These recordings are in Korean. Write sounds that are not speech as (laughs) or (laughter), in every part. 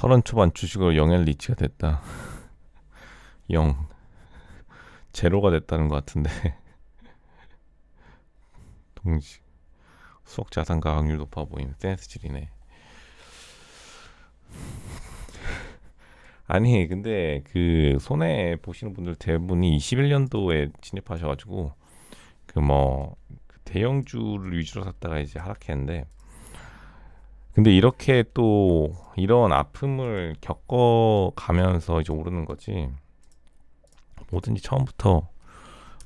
서른 초반 주식으로 영앤 리치가 됐다. (laughs) 영 제로가 됐다는 것 같은데 (laughs) 동지 수억 자산 가 확률 높아 보이는 센스질이네. (laughs) 아니 근데 그 손해 보시는 분들 대부분이 21년도에 진입하셔가지고 그 뭐 대형주를 위주로 샀다가 이제 하락했는데 근데 이렇게 또 이런 아픔을 겪어가면서 이제 오르는 거지 뭐든지 처음부터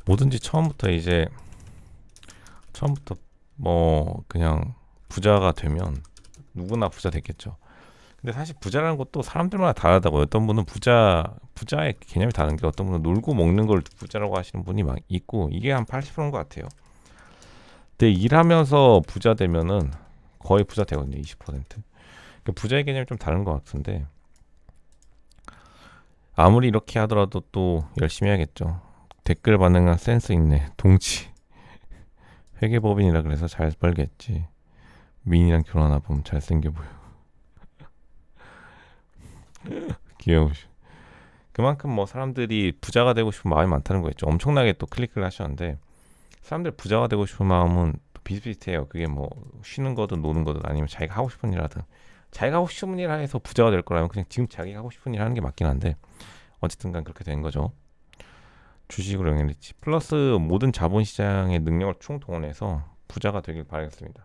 뭐든지 처음부터 이제 처음부터 뭐 그냥 부자가 되면 누구나 부자 됐겠죠. 근데 사실 부자라는 것도 사람들마다 다르다고요. 어떤 분은 부자 부자의 개념이 다른 게 어떤 분은 놀고 먹는 걸 부자라고 하시는 분이 막 있고 이게 한 80%인 것 같아요. 근데 일하면서 부자 되면은 거의 부자 되거든요. 20%. 그러니까 부자의 개념이 좀 다른 것 같은데 아무리 이렇게 하더라도 또 열심히 해야겠죠. 댓글 반응한 센스 있네. 동치. (laughs) 회계법인이라 그래서 잘 벌겠지. 민이랑 결혼하나 보면 잘생겨 보여. (laughs) 귀여우시. 그만큼 뭐 사람들이 부자가 되고 싶은 마음이 많다는 거겠죠. 엄청나게 또 클릭을 하셨는데 사람들 부자가 되고 싶은 마음은 또 비슷비슷해요. 그게 뭐 쉬는 거든 노는 거든 아니면 자기가 하고 싶은 일 하든 자기가 하고 싶은 일 해서 부자가 될 거라면 그냥 지금 자기가 하고 싶은 일 하는 게 맞긴 한데 어쨌든 간 그렇게 된 거죠. 주식으로 영향리치 플러스 모든 자본시장의 능력을 총동원해서 부자가 되길 바라겠습니다.